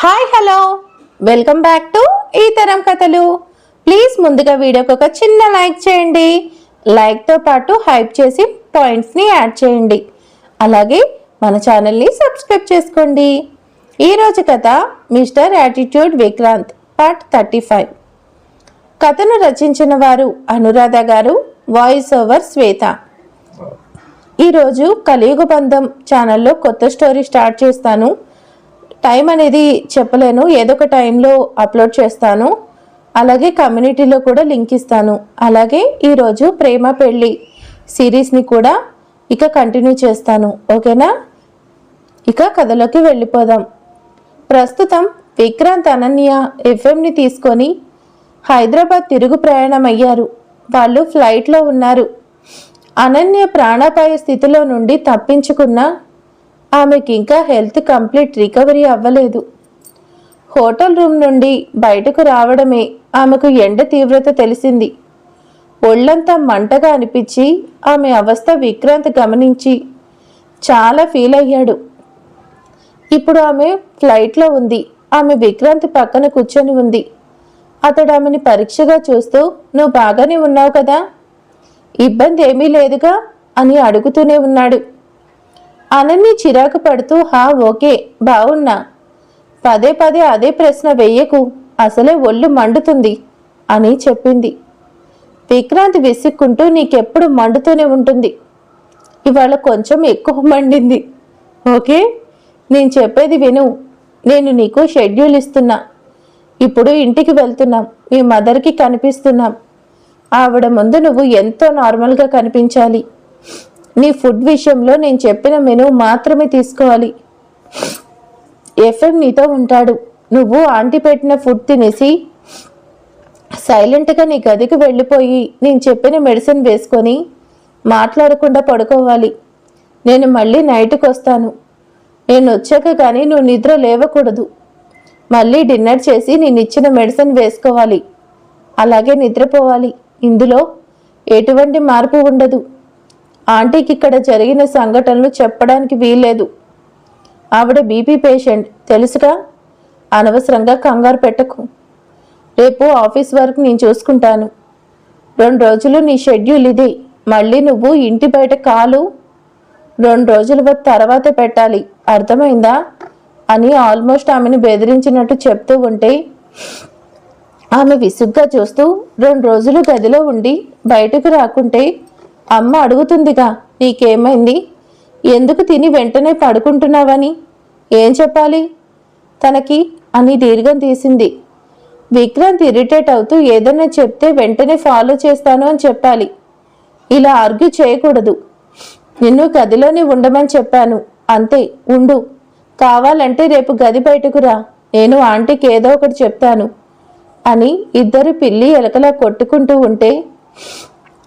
Hi hello. Welcome back to ఈ తరం కథలు. ప్లీజ్ ముందుగా వీడియోకి ఒక చిన్న లైక్ చేయండి. లైక్తో పాటు హైప్ చేసి పాయింట్స్ని యాడ్ చేయండి. అలాగే మన ఛానల్ని సబ్స్క్రైబ్ చేసుకోండి. ఈరోజు కథ mister attitude Vikrant part thirty five. కథను రచించిన వారు అనురాధ గారు వాయిస్ ఓవర్ శ్వేత. ఈరోజు కలియుగ బంధం ఛానల్లో కొత్త స్టోరీ స్టార్ట్ చేస్తాను. టైం అనేది చెప్పలేను. ఏదో ఒక టైంలో అప్లోడ్ చేస్తాను. అలాగే కమ్యూనిటీలో కూడా లింక్ ఇస్తాను. అలాగే ఈరోజు ప్రేమ పెళ్ళి సిరీస్ని కూడా ఇక కంటిన్యూ చేస్తాను. ఓకేనా? ఇక కథలోకి వెళ్ళిపోదాం. ప్రస్తుతం విక్రాంత్ అనన్య ఎఫ్ఎంని తీసుకొని హైదరాబాద్ తిరుగు ప్రయాణం అయ్యారు వాళ్ళు ఫ్లైట్లో ఉన్నారు. అనన్య ప్రాణాపాయ స్థితిలో నుండి తప్పించుకున్న ఆమెకి ఇంకా హెల్త్ కంప్లీట్ రికవరీ అవ్వలేదు. హోటల్ రూమ్ నుండి బయటకు రావడమే ఆమెకు ఎండ తీవ్రత తెలిసింది. ఒళ్ళంతా మంటగా అనిపించి ఆమె అవస్థ విక్రాంత్ గమనించి చాలా ఫీల్ అయ్యాడు. ఇప్పుడు ఆమె ఫ్లైట్లో ఉంది. ఆమె విక్రాంత్ పక్కన కూర్చొని ఉంది. అతడు ఆమెని పరీక్షగా చూస్తూ నువ్వు బాగానే ఉన్నావు కదా? ఇబ్బంది ఏమీ లేదుగా? అని అడుగుతూనే ఉన్నాడు. అనన్ని చిరాకు పడుతూ హా ఓకే బాగున్నా పదే పదే అదే ప్రశ్న వెయ్యకు అసలే ఒళ్ళు మండుతుంది అని చెప్పింది. విక్రాంత్ విసుక్కుంటూ నీకెప్పుడు మండుతూనే ఉంటుంది. ఇవాళ కొంచెం ఎక్కువ మండింది. ఓకే నేను చెప్పేది విను. నేను నీకు షెడ్యూల్ ఇస్తున్నా. ఇప్పుడు ఇంటికి వెళ్తున్నాం. మీ మదర్కి కనిపిస్తున్నాం. ఆవిడ ముందు నువ్వు ఎంతో నార్మల్గా కనిపించాలి. నీ ఫుడ్ విషయంలో నేను చెప్పిన మెనూ మాత్రమే తీసుకోవాలి. ఎఫ్ఎం నీతో ఉంటాడు. నువ్వు ఆంటీ పెట్టిన ఫుడ్ తినేసి సైలెంట్గా నీ గదికి వెళ్ళిపోయి నేను చెప్పిన మెడిసిన్ వేసుకొని మాట్లాడకుండా పడుకోవాలి. నేను మళ్ళీ నైట్కి వస్తాను. నేను వచ్చాక కానీ నువ్వు నిద్ర లేవకూడదు. మళ్ళీ డిన్నర్ చేసి నేను ఇచ్చిన మెడిసిన్ వేసుకోవాలి. అలాగే నిద్రపోవాలి. ఇందులో ఎటువంటి మార్పు ఉండదు. ఆంటీకి ఇక్కడ జరిగిన సంఘటనలు చెప్పడానికి వీల్లేదు. ఆవిడ బీపీ పేషెంట్ తెలుసుగా అనవసరంగా కంగారు పెట్టకు. రేపు ఆఫీస్ వర్క్ నేను చూసుకుంటాను. రెండు రోజులు నీ షెడ్యూల్ ఇది. మళ్ళీ నువ్వు ఇంటి బయట కాలు. రెండు రోజుల తర్వాత పెట్టాలి. అర్థమైందా? అని ఆల్మోస్ట్ ఆమెను బెదిరించినట్టు చెప్తూ ఉంటే ఆమె విసుగ్గా చూస్తూ రెండు రోజులు గదిలో ఉండి బయటకు రాకుంటే అమ్మ అడుగుతుందిగా నీకేమైంది? ఎందుకు తిని వెంటనే పడుకుంటున్నావని? ఏం చెప్పాలి? తనకి అని దీర్ఘం తీసింది. విక్రాంత్ ఇరిటేట్ అవుతూ ఏదైనా చెప్తే వెంటనే ఫాలో చేస్తాను అని చెప్పాలి. ఇలా ఆర్గ్యూ చేయకూడదు. నిన్ను గదిలోనే ఉండమని చెప్పాను. అంతే ఉండు. కావాలంటే రేపు గది బయటకు రా. నేను ఆంటీకి ఏదో ఒకటి చెప్తాను అని ఇద్దరు పిల్లి ఎలకలా కొట్టుకుంటూ ఉంటే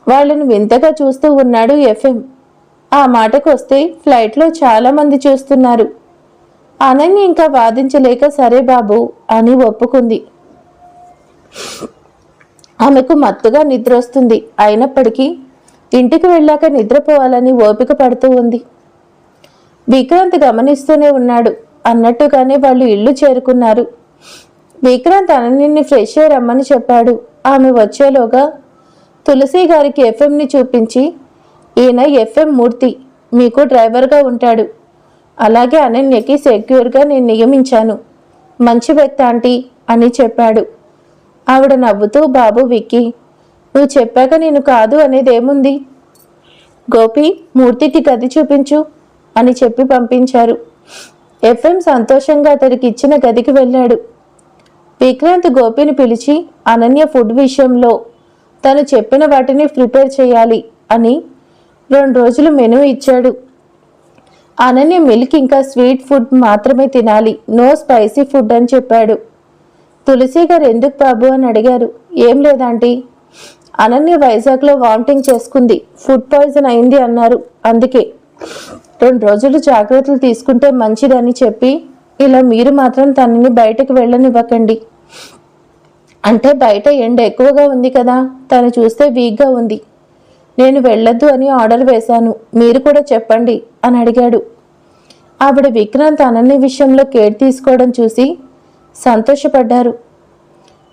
వాళ్ళను వింతగా చూస్తూ ఉన్నాడు ఎఫ్ఎం. ఆ మాటకు వస్తే ఫ్లైట్లో చాలామంది చూస్తున్నారు. అనన్య ఇంకా వాదించలేక సరే బాబు అని ఒప్పుకుంది. ఆమెకు మత్తుగా నిద్ర వస్తుంది అయినప్పటికీ ఇంటికి వెళ్ళాక నిద్రపోవాలని ఓపిక పడుతూ ఉంది. విక్రాంత్ గమనిస్తూనే ఉన్నాడు. అన్నట్టుగానే వాళ్ళు ఇల్లు చేరుకున్నారు. విక్రాంత్ అనన్యని ఫ్రెష్ అయ్యి రమ్మని చెప్పాడు. ఆమె వచ్చేలోగా తులసి గారికి ఎఫ్ఎంని చూపించి ఈయన ఎఫ్ఎం మూర్తి మీకు డ్రైవర్గా ఉంటాడు. అలాగే అనన్యకి సెక్యూర్గా నేను నియమించాను. మంచి వ్యక్తి ఆంటీ అని చెప్పాడు. ఆవిడ నవ్వుతూ బాబు విక్కి నువ్వు చెప్పాక నేను కాదు అనేది ఏముంది? గోపి మూర్తికి గది చూపించు అని చెప్పి పంపించారు. ఎఫ్ఎం సంతోషంగా అతడికి ఇచ్చిన గదికి వెళ్ళాడు. విక్రాంత్ గోపిని పిలిచి అనన్య ఫుడ్ విషయంలో తను చెప్పిన వాటిని ప్రిపేర్ చేయాలి అని రెండు రోజులు మెనూ ఇచ్చాడు. అనన్య మిల్క్ ఇంకా స్వీట్ ఫుడ్ మాత్రమే తినాలి. నో స్పైసీ ఫుడ్ అని చెప్పాడు. తులసి గారు ఎందుకు బాబు అని అడిగారు. ఏం లేదంటీ అనన్య వైజాగ్లో వామిటింగ్ చేసుకుంది. ఫుడ్ పాయిజన్ అయింది అన్నారు. అందుకే రెండు రోజులు జాగ్రత్తలు తీసుకుంటే మంచిదని చెప్పి ఇలా మీరు మాత్రం తనని బయటకు వెళ్ళనివ్వకండి. అంటే బయట ఎండ ఎక్కువగా ఉంది కదా తను చూస్తే వీక్గా ఉంది. నేను వెళ్ళొద్దు అని ఆర్డర్ వేశాను మీరు కూడా చెప్పండి అని అడిగాడు. ఆవిడ విక్రాంత్ అనన్య విషయంలో కేర్ తీసుకోవడం చూసి సంతోషపడ్డారు.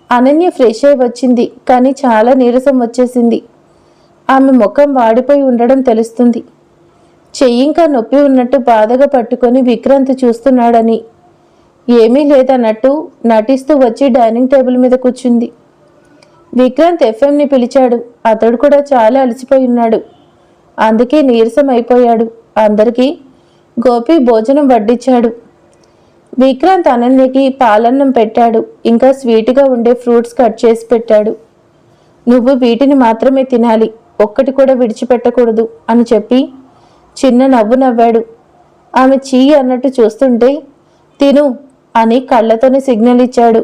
అనన్య ఫ్రెష్ అయి వచ్చింది కానీ చాలా నీరసం వచ్చేసింది. ఆమె ముఖం వాడిపోయి ఉండడం తెలుస్తుంది. చెయ్యి ఇంకా నొప్పి ఉన్నట్టు బాధగా పట్టుకొని విక్రాంత్ చూస్తున్నాడని ఏమీ లేదన్నట్టు నటిస్తూ వచ్చి డైనింగ్ టేబుల్ మీద కూర్చుంది. విక్రాంత్ ఎఫ్ఎంని పిలిచాడు. అతడు కూడా చాలా అలసిపోయి ఉన్నాడు. అందుకే నీరసం అయిపోయాడు. అందరికీ గోపి భోజనం వడ్డించాడు విక్రాంత్ అనన్యకి పాలన్నం పెట్టాడు. ఇంకా స్వీట్గా ఉండే ఫ్రూట్స్ కట్ చేసి పెట్టాడు. నువ్వు వీటిని మాత్రమే తినాలి. ఒక్కటి కూడా విడిచిపెట్టకూడదు అని చెప్పి చిన్న నవ్వు నవ్వాడు. ఆమె చీ అన్నట్టు చూస్తుంటే తిను అని కళ్ళతోనే సిగ్నల్ ఇచ్చాడు.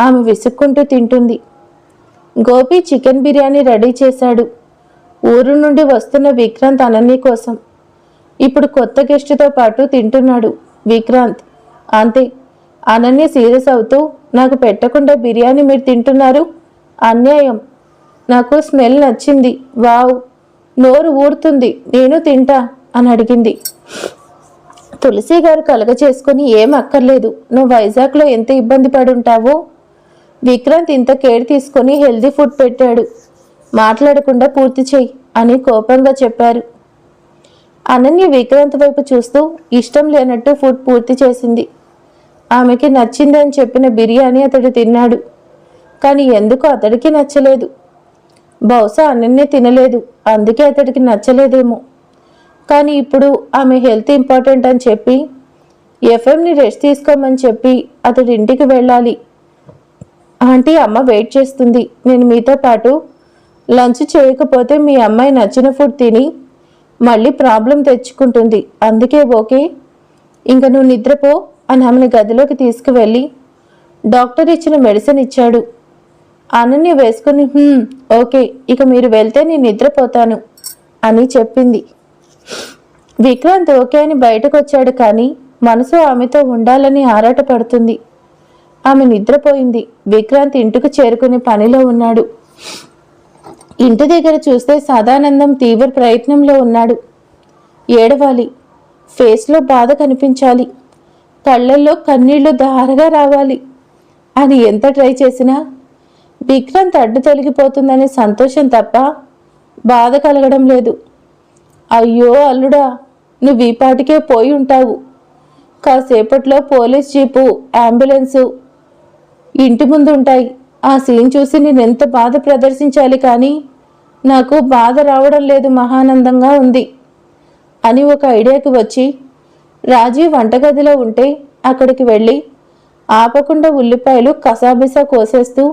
ఆమె విసుక్కుంటూ తింటుంది. గోపి చికెన్ బిర్యానీ రెడీ చేశాడు. ఊరు నుండి వస్తున్న విక్రాంత్ అనన్య కోసం. ఇప్పుడు కొత్త గెస్టుతో పాటు తింటున్నాడు విక్రాంత్. అంతే. అనన్య సీరియస్ అవుతూ నాకు పెట్టకుండా బిర్యానీ మీరు తింటున్నారు? అన్యాయం. నాకు స్మెల్ నచ్చింది. వావ్. నోరు ఊరుతుంది. నేను తింటా అని అడిగింది. తులసి గారు కలగ చేసుకుని ఏం అక్కర్లేదు. నువ్వు వైజాగ్లో ఎంత ఇబ్బంది పడుంటావో? విక్రాంత్ ఇంత కేర్ తీసుకొని హెల్దీ ఫుడ్ పెట్టాడు. మాట్లాడకుండా పూర్తి చెయ్యి అని కోపంగా చెప్పారు. అనన్య విక్రాంత్ వైపు చూస్తూ ఇష్టం లేనట్టు ఫుడ్ పూర్తి చేసింది. ఆమెకి నచ్చిందని చెప్పిన బిర్యానీ అతడు తిన్నాడు. కానీ ఎందుకు అతడికి నచ్చలేదు? బహుశా అనన్య తినలేదు. అందుకే అతడికి నచ్చలేదేమో. కానీ ఇప్పుడు ఆమె హెల్త్ ఇంపార్టెంట్ అని చెప్పి ఎఫ్ఎంని రెస్ట్ తీసుకోమని చెప్పి అతడి ఇంటికి వెళ్ళాలి. ఆంటీ అమ్మ వెయిట్ చేస్తుంది. నేను మీతో పాటు లంచ్ చేయకపోతే మీ అమ్మాయి నచ్చిన ఫుడ్ తిని మళ్ళీ ప్రాబ్లం తెచ్చుకుంటుంది. అందుకే ఓకే ఇంక నువ్వు నిద్రపో అని ఆమెను గదిలోకి తీసుకువెళ్ళి డాక్టర్ ఇచ్చిన మెడిసిన్ ఇచ్చాడు. అనన్య వేసుకుని ఓకే ఇక మీరు వెళ్తే నేను నిద్రపోతాను అని చెప్పింది. విక్రాంత్ ఓకే అని బయటకు వచ్చాడు కానీ మనసు ఆమెతో ఉండాలని ఆరాటపడుతుంది. ఆమె నిద్రపోయింది. విక్రాంత్ ఇంటికి చేరుకునే పనిలో ఉన్నాడు. ఇంటి దగ్గర చూస్తే సదానందం తీవ్ర ప్రయత్నంలో ఉన్నాడు. ఏడవాలి. ఫేస్లో బాధ కనిపించాలి. కళ్ళల్లో కన్నీళ్ళు దారగా రావాలి. అని ఎంత ట్రై చేసినా విక్రాంత్ అడ్డు తొలగిపోతుందనే సంతోషం తప్ప బాధ కలగడం లేదు. అయ్యో అల్లుడా నువ్వు ఈ పాటికే పోయి ఉంటావు. కాసేపట్లో పోలీస్ జీపు అంబులెన్సు ఇంటి ముందు ఉంటాయి. ఆ సీన్ చూసి నేను ఎంత బాధ ప్రదర్శించాలి కానీ నాకు బాధ రావడం లేదు మహానందంగా ఉంది అని ఒక ఐడియాకి వచ్చి రాజీవ్ వంటగదిలో ఉంటే అక్కడికి వెళ్ళి ఆపకుండా ఉల్లిపాయలు కసాబిసా కోసేస్తూ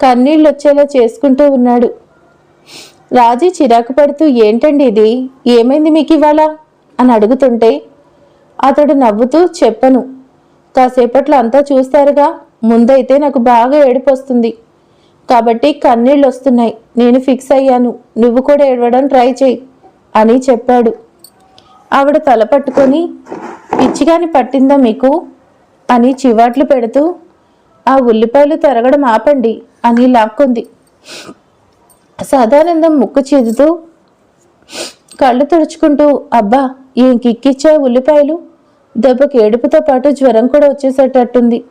కన్నీళ్ళు వచ్చేలా చేసుకుంటూ ఉన్నాడు. రాజీ చిరాకు పడుతూ ఏంటండి ఇది? ఏమైంది మీకు ఇవాళ? అని అడుగుతుంటే అతడు నవ్వుతూ చెప్పను. కాసేపట్లో అంతా చూస్తారుగా. ముందైతే నాకు బాగా ఏడుపొస్తుంది. కాబట్టి కన్నీళ్ళు వస్తున్నాయి నేను ఫిక్స్ అయ్యాను. నువ్వు కూడా ఏడవడం ట్రై చేయి అని చెప్పాడు. ఆవిడ తల పట్టుకొని పిచ్చిగాని పట్టిందా మీకు? అని చివాట్లు పెడుతూ ఆ ఉల్లిపాయలు తరగడం ఆపండి అని లాక్కుంది. సదానందం ముక్కు చేదుతూ కళ్ళు తుడుచుకుంటూ అబ్బా ఏం కిక్కిచ్చా ఉల్లిపాయలు? దెబ్బకి ఏడుపుతో పాటు జ్వరం కూడా వచ్చేసేటట్టుంది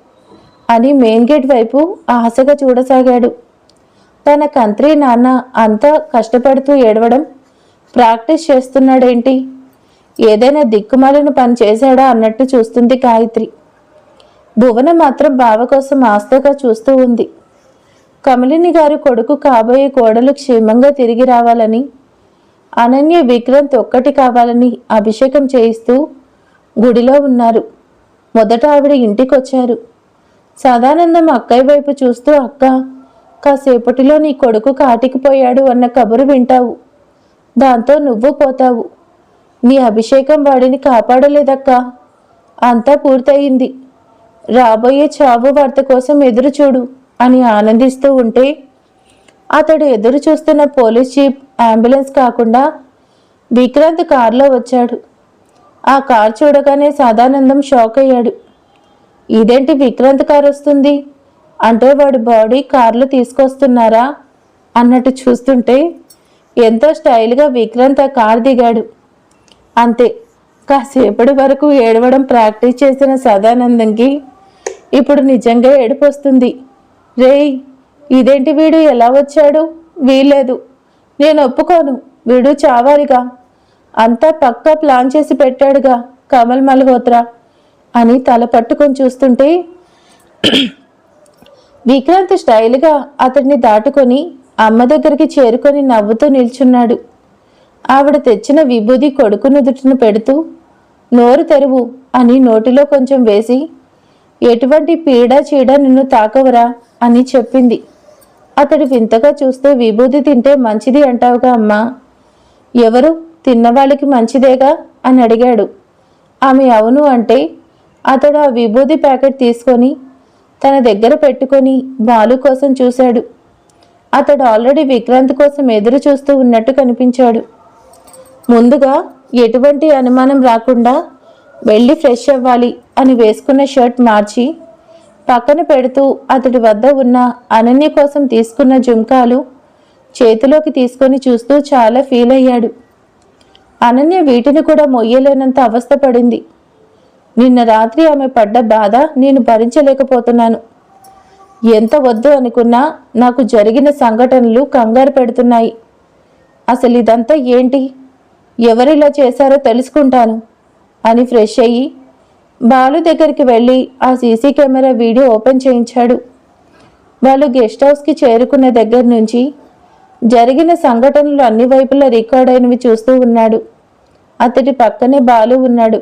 అని మెయిన్ గేట్ వైపు ఆశగా చూడసాగాడు. తన కంత్రి నాన్న అంతా కష్టపడుతూ ఏడవడం ప్రాక్టీస్ చేస్తున్నాడేంటి? ఏదైనా దిక్కుమాలిన పని చేశాడా? అన్నట్టు చూస్తుంది గాయత్రి. భువన మాత్రం బావ కోసం ఆస్తగా చూస్తూ ఉంది. కమలిని గారు కొడుకు కాబోయే కోడలు క్షేమంగా తిరిగి రావాలని అనన్య విక్రాంత్ ఒక్కటి కావాలని అభిషేకం చేయిస్తూ గుడిలో ఉన్నారు. మొదట ఆవిడ ఇంటికొచ్చారు. సదానందం అక్కయ్య వైపు చూస్తూ అక్క కాసేపటిలో నీ కొడుకు కాటికిపోయాడు అన్న కబురు వింటావు. దాంతో నువ్వు పోతావు. నీ అభిషేకం వాడిని కాపాడలేదక్క. అంతా పూర్తయింది. రాబోయే చావు వార్త కోసం ఎదురు చూడు అని ఆనందిస్తూ ఉంటే అతడు ఎదురు చూస్తున్న పోలీస్ జీప్ అంబులెన్స్ కాకుండా విక్రాంత్ కారులో వచ్చాడు. ఆ కార్ చూడగానే సదానందం షాక్ అయ్యాడు. ఇదేంటి విక్రాంత్ కారు వస్తుంది? అంటే వాడి బాడీ కార్లు తీసుకొస్తున్నారా? అన్నట్టు చూస్తుంటే ఎంతో స్టైల్గా విక్రాంత్ ఆ కారు దిగాడు. అంతే. కాసేపటి వరకు ఏడవడం ప్రాక్టీస్ చేసిన సదానందంకి ఇప్పుడు నిజంగా ఏడుపు వస్తుంది. రేయ్ ఇదేంటి వీడు ఎలా వచ్చాడు? వీలేదు నేను ఒప్పుకోను. వీడు చావాలిగా. అంతా పక్కా ప్లాన్ చేసి పెట్టాడుగా కమల్ మల్హోత్రా అని తల పట్టుకొని చూస్తుంటే విక్రాంత్ స్టైల్గా అతడిని దాటుకొని అమ్మ దగ్గరికి చేరుకొని నవ్వుతూ నిల్చున్నాడు. ఆవిడ తెచ్చిన విభూది కొడుకు నుదుటిని పెడుతూ నోరు తెరువు అని నోటిలో కొంచెం వేసి ఎటువంటి పీడ చీడ నిన్ను తాకవరా? అని చెప్పింది. అతడు వింతగా చూస్తే విభూది తింటే మంచిది అంటావుగా అమ్మా. ఎవరు? తిన్నవాళ్ళకి మంచిదేగా? అని అడిగాడు. ఆమె అవును అంటే అతడు ఆ విభూది ప్యాకెట్ తీసుకొని తన దగ్గర పెట్టుకొని బాలు కోసం చూశాడు. అతడు ఆల్రెడీ విక్రాంత్ కోసం ఎదురు చూస్తూ ఉన్నట్టు కనిపించాడు. ముందుగా ఎటువంటి అనుమానం రాకుండా వెళ్ళి ఫ్రెష్ అవ్వాలి అని వేసుకున్న షర్ట్ మార్చి పక్కన పెడుతూ అతడి వద్ద ఉన్న అనన్య కోసం తీసుకున్న జుంకాలు చేతిలోకి తీసుకొని చూస్తూ చాలా ఫీల్ అయ్యాడు. అనన్య వీటిని కూడా మొయ్యలేనంత అవస్థపడింది నిన్న రాత్రి ఆమె పడ్డ బాధ నేను భరించలేకపోతున్నాను. ఎంత వద్దు అనుకున్నా నాకు జరిగిన సంఘటనలు కంగారు పెడుతున్నాయి. అసలు ఇదంతా ఏంటి? ఎవరిలా చేశారో తెలుసుకుంటాను. అని ఫ్రెష్ అయ్యి బాలు దగ్గరికి వెళ్ళి ఆ సీసీ కెమెరా వీడియో ఓపెన్ చేయించాడు. వాళ్ళు గెస్ట్ హౌస్కి చేరుకున్న దగ్గర నుంచి జరిగిన సంఘటనలు అన్ని వైపులా రికార్డ్ అయినవి చూస్తూ ఉన్నాడు. అతడి పక్కనే బాలు ఉన్నాడు.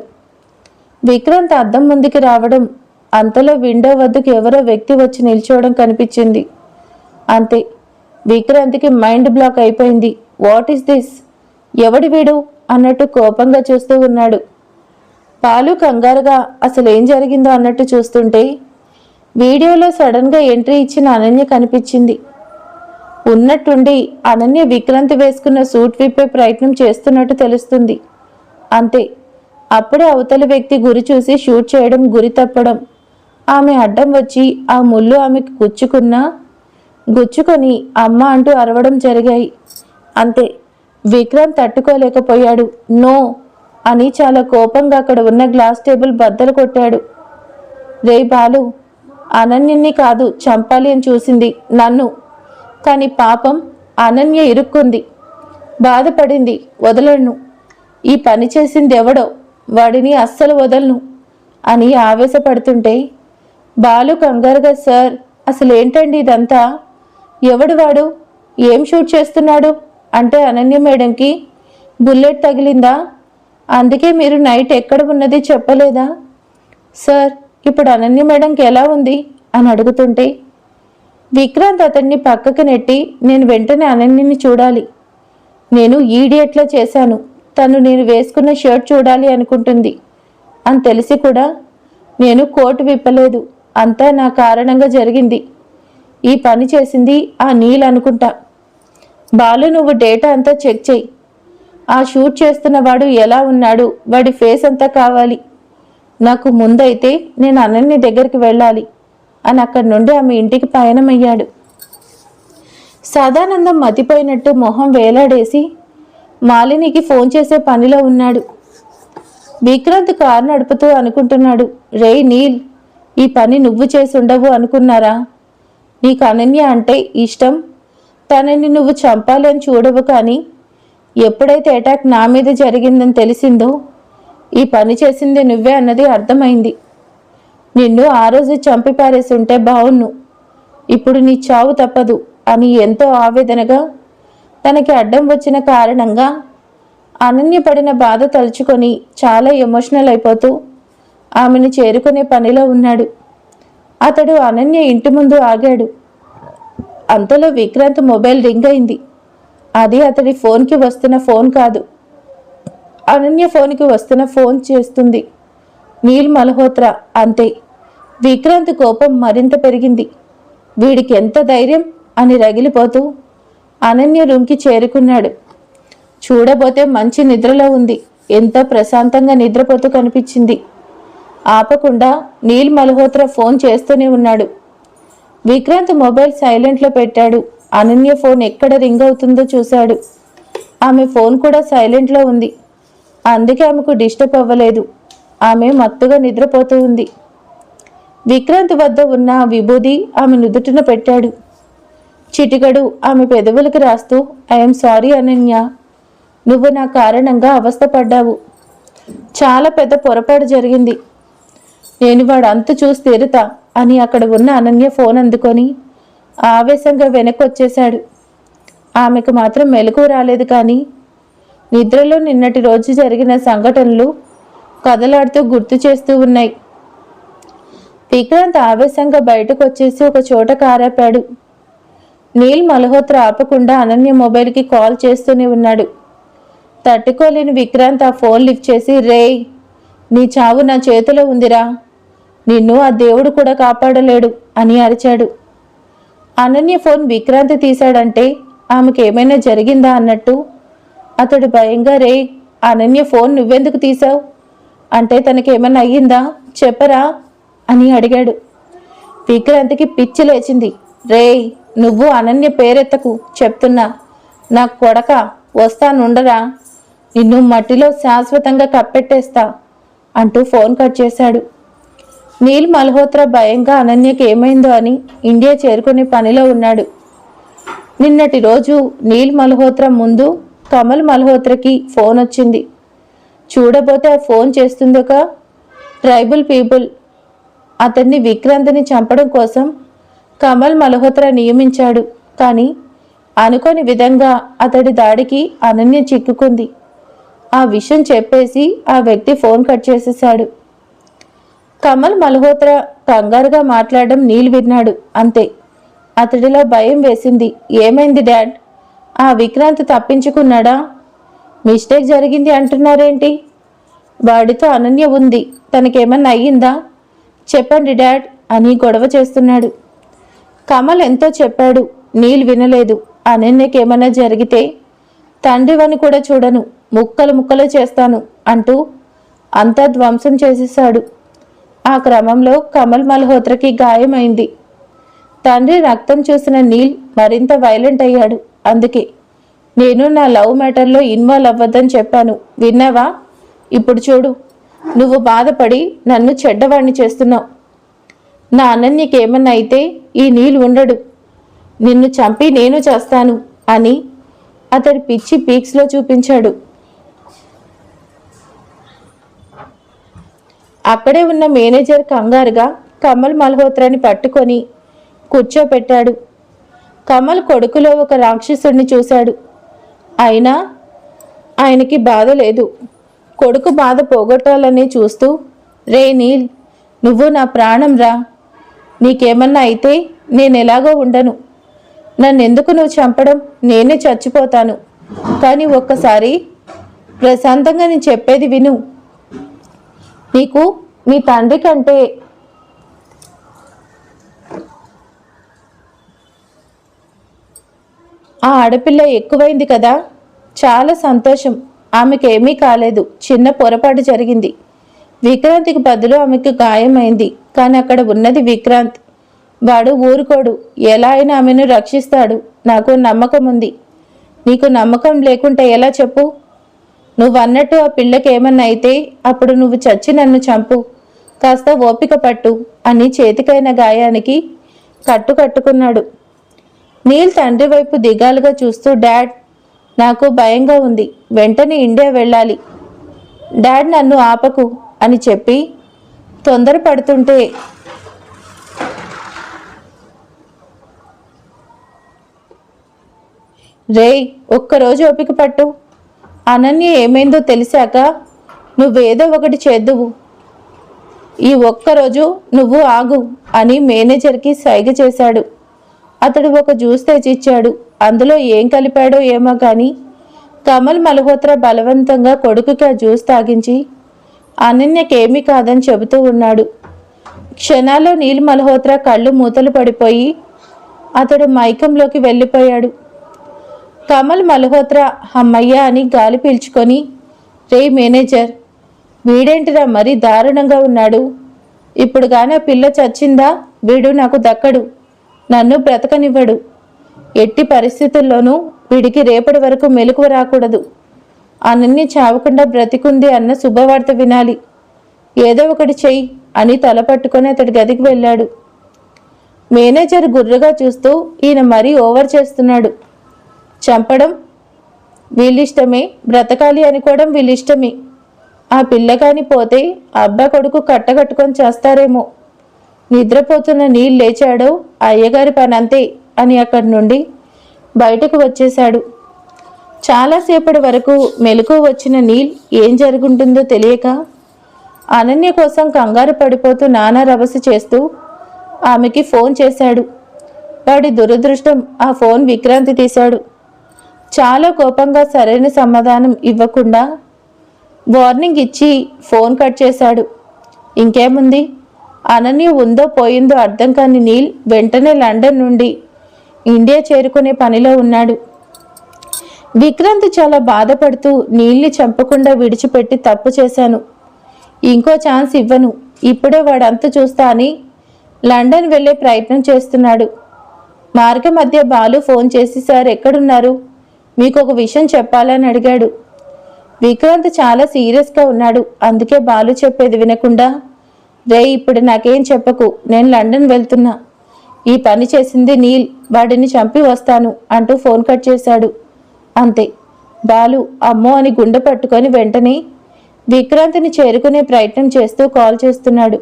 విక్రాంత్ అద్దం ముందుకి రావడం అంతలో విండో వద్దకు ఎవరో వ్యక్తి వచ్చి నిల్చోవడం కనిపించింది. అంతే విక్రాంత్కి మైండ్ బ్లాక్ అయిపోయింది. What is this? ఎవడి వీడు? అన్నట్టు కోపంగా చూస్తూ ఉన్నాడు. పాలు కంగారుగా అసలు ఏం జరిగిందో? అన్నట్టు చూస్తుంటే వీడియోలో సడన్గా ఎంట్రీ ఇచ్చిన అనన్య కనిపించింది. ఉన్నట్టుండి అనన్య విక్రాంతి వేసుకున్న సూట్ విప్పే ప్రయత్నం చేస్తున్నట్టు తెలుస్తుంది. అంతే. అప్పుడే అవతలి వ్యక్తి గురి చూసి షూట్ చేయడం గురి తప్పడం. ఆమె అడ్డం వచ్చి ఆ ముళ్ళు ఆమెకు గుచ్చుకున్నా గుచ్చుకొని అమ్మ అంటూ అరవడం జరిగాయి. అంతే. విక్రాంత్ తట్టుకోలేకపోయాడు. నో అని చాలా కోపంగా అక్కడ ఉన్న గ్లాస్ టేబుల్ బద్దలు కొట్టాడు. రే బాలు అనన్యని కాదు చంపాలి అని చూసింది నన్ను. కానీ పాపం అనన్య ఇరుక్కుంది. బాధపడింది వదలను. ఈ పని చేసింది ఎవడో వాడిని అస్సలు వదలను అని ఆవేశపడుతుంటే బాలు కంగారుగా సార్ అసలు ఏంటండి ఇదంతా? ఎవడు వాడు? ఏం షూట్ చేస్తున్నాడు? అంటే అనన్య మేడంకి బుల్లెట్ తగిలిందా? అందుకే మీరు నైట్ ఎక్కడ ఉన్నది చెప్పలేదా? సార్ ఇప్పుడు అనన్య మేడంకి ఎలా ఉంది? అని అడుగుతుంటే విక్రాంత్ అతన్ని పక్కకు నెట్టి నేను వెంటనే అనన్యని చూడాలి. నేను ఈడియట్లా చేశాను. తను నేను వేసుకున్న షర్ట్ చూడాలి అనుకుంటుంది. అని తెలిసి కూడా నేను కోటు విప్పలేదు. అంతా నా కారణంగా జరిగింది. ఈ పని చేసింది ఆ నీళ్ళు అనుకుంటా. బాలు నువ్వు డేటా అంతా చెక్ చేయి. ఆ షూట్ చేస్తున్న వాడు ఎలా ఉన్నాడు? వాడి ఫేస్ అంతా కావాలి. నాకు ముందైతే నేను అనన్య దగ్గరికి వెళ్ళాలి అని అక్కడి నుండి ఆమె ఇంటికి పయనమయ్యాడు. సదానందం మతిపోయినట్టు మొహం వేలాడేసి మాలినికి ఫోన్ చేసే పనిలో ఉన్నాడు. విక్రాంత్ కారు నడుపుతూ అనుకుంటున్నాడు రే నీల్ ఈ పని నువ్వు చేసి ఉండవు అనుకున్నారా? నీకు అనన్య అంటే ఇష్టం. తనని నువ్వు చంపాలని చూడవు కానీ ఎప్పుడైతే అటాక్ నా మీద జరిగిందని తెలిసిందో ఈ పని చేసింది నువ్వే అన్నది అర్థమైంది. నిన్ను ఆ రోజు చంపిపారేసి ఉంటే బావున్ను. ఇప్పుడు నీ చావు తప్పదు అని ఎంతో ఆవేదనగా తనకి అడ్డం వచ్చిన కారణంగా అనన్యపడిన బాధ తలుచుకొని చాలా ఎమోషనల్ అయిపోతూ ఆమెను చేరుకునే పనిలో ఉన్నాడు. అతడు అనన్య ఇంటి ముందు ఆగాడు. అంతలో విక్రాంత్ మొబైల్ రింగ్ అయింది. అది అతడి ఫోన్కి వస్తున్న ఫోన్ కాదు. అనన్య ఫోన్కి వస్తున్న ఫోన్ చేస్తుంది. నీల్ మల్హోత్రా అంతే. విక్రాంత్ కోపం మరింత పెరిగింది. వీడికి ఎంత ధైర్యం? అని రగిలిపోతూ అనన్య రూమ్కి చేరుకున్నాడు. చూడబోతే మంచి నిద్రలో ఉంది. ఎంతో ప్రశాంతంగా నిద్రపోతూ కనిపించింది. ఆపకుండా నీల్ మల్హోత్రా ఫోన్ చేస్తూనే ఉన్నాడు. విక్రాంత్ మొబైల్ సైలెంట్లో పెట్టాడు. అనన్య ఫోన్ ఎక్కడ రింగ్ అవుతుందో చూశాడు. ఆమె ఫోన్ కూడా సైలెంట్లో ఉంది. అందుకే ఆమెకు డిస్టర్బ్ అవ్వలేదు. ఆమె మత్తుగా నిద్రపోతూ ఉంది. విక్రాంత్ వద్ద ఉన్న విభూది ఆమె నుదుటిన పెట్టాడు. చిటికడు ఆమె పెదవులకు రాస్తూ ఐఎమ్ సారీ అనన్య. నువ్వు నా కారణంగా అవస్థపడ్డావు చాలా పెద్ద పొరపాటు జరిగింది. నేను వాడు చూసి తీరుతా అని అక్కడ ఉన్న అనన్య ఫోన్ అందుకొని ఆవేశంగా వెనక్కి వచ్చేశాడు ఆమెకు మాత్రం మెలకు రాలేదు కానీ నిద్రలో నిన్నటి రోజు జరిగిన సంఘటనలు కదలాడుతూ గుర్తు చేస్తూ ఉన్నాయి. విక్రాంత్ ఆవేశంగా బయటకు వచ్చేసి ఒక చోట కారాపాడు. నీల్ మల్హోత్రా ఆపకుండా అనన్య మొబైల్కి కాల్ చేస్తూనే ఉన్నాడు. తట్టుకోలేని విక్రాంత్ ఆ ఫోన్ లిఫ్ట్ చేసి రేయ్ నీ చావు నా చేతిలో ఉందిరా. నిన్ను ఆ దేవుడు కూడా కాపాడలేడు అని అరిచాడు. అనన్య ఫోన్ విక్రాంతి తీశాడంటే ఆమెకి ఏమైనా జరిగిందా అన్నట్టు. అతడు భయంగా రే అనన్య ఫోన్ నువ్వెందుకు తీశావు? అంటే తనకేమైనా అయ్యిందా? చెప్పరా? అని అడిగాడు. విక్రాంతికి పిచ్చి లేచింది. రేయ్ నువ్వు అనన్య పేరెత్తకు చెప్తున్నా. నా కొడక వస్తానుండరా? నిన్ను మట్టిలో శాశ్వతంగా కప్పెట్టేస్తా అంటూ ఫోన్ కట్ చేశాడు. నీల్ మల్హోత్రా భయంగా అనన్యకి ఏమైందో అని ఇండియా చేరుకునే పనిలో ఉన్నాడు. నిన్నటి రోజు నీల్ మల్హోత్రా ముందు కమల్ మల్హోత్రాకి ఫోన్ వచ్చింది. చూడబోతే ఆ ఫోన్ చేస్తుందొక ట్రైబల్ పీపుల్. అతన్ని విక్రాంత్ని చంపడం కోసం కమల్ మల్హోత్రా నియమించాడు. కానీ అనుకోని విధంగా అతడి దాడికి అనన్య చిక్కుకుంది. ఆ విషయం చెప్పేసి ఆ వ్యక్తి ఫోన్ కట్ చేసేశాడు. కమల్ మల్హోత్రా కంగారుగా మాట్లాడడం నీల్ విన్నాడు. అంతే. అతడిలో భయం వేసింది. ఏమైంది డాడ్? ఆ విక్రాంత్ తప్పించుకున్నాడా? మిస్టేక్ జరిగింది అంటున్నారేంటి? వాడితో అనన్య ఉంది. తనకేమన్నా అయ్యిందా? చెప్పండి డాడ్ అని గొడవ చేస్తున్నాడు. కమల్ ఎంతో చెప్పాడు. నీల్ వినలేదు. అనన్యకేమన్నా జరిగితే తండ్రివని కూడా చూడను. ముక్కలు ముక్కలు చేస్తాను అంటూ అంతా ధ్వంసం చేసేశాడు. ఆ క్రమంలో కమల్ మల్హోత్రకి గాయమైంది. తండ్రి రక్తం చూసిన నీల్ మరింత వైలెంట్ అయ్యాడు. అందుకే నేను నా లవ్ మ్యాటర్లో ఇన్వాల్వ్ అవ్వద్దని చెప్పాను. విన్నావా? ఇప్పుడు చూడు. నువ్వు బాధపడి నన్ను చెడ్డవాణ్ణి చేస్తున్నావు. నా అనన్యకేమన్నా అయితే ఈ నీళ్ళు ఉండడు. నిన్ను చంపి నేను చేస్తాను అని అతడి పిచ్చి పీక్స్లో చూపించాడు. అక్కడే ఉన్న మేనేజర్ కంగారుగా కమల్ మల్హోత్రాని పట్టుకొని కూర్చోపెట్టాడు. కమల్ కొడుకులో ఒక రాక్షసుడిని చూశాడు. అయినా ఆయనకి బాధ లేదు. కొడుకు బాధ పోగొట్టాలని చూస్తూ రే నీల్ నువ్వు నా ప్రాణం రా. నీకేమన్నా అయితే నేను ఎలాగో ఉండను. నన్నెందుకు నువ్వు చంపడం? నేనే చచ్చిపోతాను. కానీ ఒక్కసారి ప్రశాంతంగా నేను చెప్పేది విను. నీకు మీ తండ్రి కంటే ఆ ఆడపిల్ల ఎక్కువైంది కదా? చాలా సంతోషం. ఆమెకేమీ కాలేదు. చిన్న పొరపాటు జరిగింది. విక్రాంతికి బదులు ఆమెకు గాయమైంది. కానీ అక్కడ ఉన్నది విక్రాంత్. వాడు ఊరుకోడు. ఎలా అయినా ఆమెను రక్షిస్తాడు. నాకు నమ్మకం ఉంది నీకు నమ్మకం లేకుంటే ఎలా చెప్పు? నువ్వు అన్నట్టు ఆ పిల్లకి ఏమన్నా అయితే అప్పుడు నువ్వు చచ్చి నన్ను చంపు. కాస్త ఓపిక పట్టు అని చేతికైన గాయానికి కట్టు కట్టుకున్నాడు. నీల్ తండ్రి వైపు దిగాలుగా చూస్తూ డాడ్ నాకు భయంగా ఉంది. వెంటనే ఇండియా వెళ్ళాలి. డాడ్ నన్ను ఆపకు అని చెప్పి తొందరపడుతుంటే రేయ్ ఒక్కరోజు ఓపిక పట్టు. అనన్య ఏమైందో తెలిసాక నువ్వేదో ఒకటి చేద్దువు. ఈ ఒక్కరోజు నువ్వు ఆగు అని మేనేజర్కి సైగ చేశాడు. అతడు ఒక జ్యూస్ తెచ్చిచ్చాడు. అందులో ఏం కలిపాడో ఏమో కానీ కమల్ మల్హోత్రా బలవంతంగా కొడుకుకి ఆ జ్యూస్ తాగించి అనన్యకేమీ కాదని చెబుతూ ఉన్నాడు. క్షణాల్లో నీల్ మల్హోత్రా కళ్ళు మూతలు పడిపోయి అతడు మైకంలోకి వెళ్ళిపోయాడు. కమల్ మల్హోత్రా అమ్మయ్య అని గాలి పీల్చుకొని రే మేనేజర్ వీడేంటిరా మరీ దారుణంగా ఉన్నాడు? ఇప్పుడుగానే ఆ పిల్ల చచ్చిందా? వీడు నాకు దక్కడు నన్ను బ్రతకనివ్వడు. ఎట్టి పరిస్థితుల్లోనూ వీడికి రేపటి వరకు మెలకువ రాకూడదు. అనన్ని చావకుండా బ్రతికుంది అన్న శుభవార్త వినాలి. ఏదో ఒకటి చెయ్యి అని తలపట్టుకొని అతడి గదికి వెళ్ళాడు. మేనేజర్ గుర్రుగా చూస్తూ ఈయన మరీ ఓవర్ చేస్తున్నాడు. చంపడం వీళ్ళిష్టమే బ్రతకాలి అనుకోవడం వీళ్ళిష్టమే. ఆ పిల్లగాని పోతే అబ్బా కొడుకు కట్టకట్టుకొని చేస్తారేమో. నిద్రపోతున్న నీళ్ళు లేచాడో అయ్యగారి పని అంతే అని అక్కడి నుండి బయటకు వచ్చేశాడు. చాలాసేపటి వరకు మెలకు వచ్చిన నీల్ ఏం జరుగుంటుందో తెలియక అనన్య కోసం కంగారు పడిపోతూ నానా రభస చేస్తూ ఆమెకి ఫోన్ చేశాడు. వాడి దురదృష్టం ఆ ఫోన్ విక్రాంతి తీశాడు. చాలా కోపంగా సరైన సమాధానం ఇవ్వకుండా వార్నింగ్ ఇచ్చి ఫోన్ కట్ చేశాడు. ఇంకేముంది? అనన్య ఉందో పోయిందో అర్థం కాని నీల్ వెంటనే లండన్ నుండి ఇండియా చేరుకునే పనిలో ఉన్నాడు. విక్రాంత్ చాలా బాధపడుతూ నీల్ని చంపకుండా విడిచిపెట్టి తప్పు చేశాను. ఇంకో ఛాన్స్ ఇవ్వను. ఇప్పుడే వాడంత చూస్తా అని లండన్ వెళ్ళే ప్రయత్నం చేస్తున్నాడు. మార్గ మధ్య బాలు ఫోన్ చేసి సార్ ఎక్కడున్నారు? మీకు ఒక విషయం చెప్పాలని అడిగాడు. విక్రాంత్ చాలా సీరియస్గా ఉన్నాడు. అందుకే బాలు చెప్పేది వినకుండా రే ఇప్పుడు నాకేం చెప్పకు. నేను లండన్ వెళ్తున్నా. ఈ పని చేసింది నీల్. వాడిని చంపి వస్తాను అంటూ ఫోన్ కట్ చేశాడు. అంతే. బాలు అమ్మో అని గుండె పట్టుకొని వెంటనే విక్రాంత్ని చేరుకునే ప్రయత్నం చేస్తూ కాల్ చేస్తున్నాడు.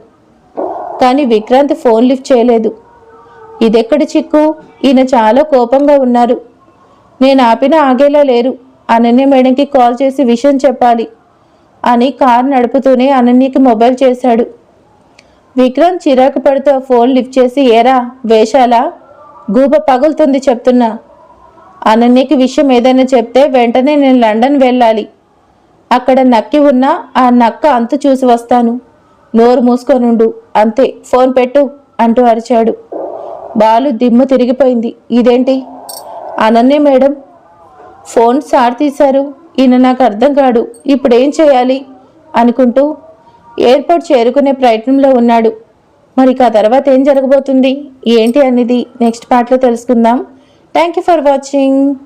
కానీ విక్రాంత్ ఫోన్ లిఫ్ట్ చేయలేదు. ఇదెక్కడ చిక్కు? ఈయన చాలా కోపంగా ఉన్నారు. నేను ఆపినా ఆగేలా లేరు. అనన్య మేడంకి కాల్ చేసి విషయం చెప్పాలి అని కార్ నడుపుతూనే అనన్యకి మొబైల్ చేశాడు. విక్రమ్ చిరాకు పడుతూ ఫోన్ లిఫ్ట్ చేసి ఏరా వేషాలా? గూబ పగులుతుంది చెప్తున్నా. అనన్యకి విషయం ఏదైనా చెప్తే వెంటనే నేను లండన్ వెళ్ళాలి. అక్కడ నక్కి ఉన్న ఆ నక్క అంతు చూసి వస్తాను. నోరు మూసుకొనుండు. అంతే ఫోన్ పెట్టు అంటూ అరిచాడు. బాలు దిమ్ము తిరిగిపోయింది. ఇదేంటి? అనన్య మేడం ఫోన్ సార్ తీశారు. ఈయన నాకు అర్థం కాడు. ఇప్పుడేం చేయాలి? అనుకుంటూ ఎయిర్పోర్ట్ చేరుకునే ప్రయత్నంలో ఉన్నాడు. మరి ఇక ఆ తర్వాత ఏం జరగబోతుంది? ఏంటి అనేది నెక్స్ట్ పార్ట్లో తెలుసుకుందాం. Thank you for watching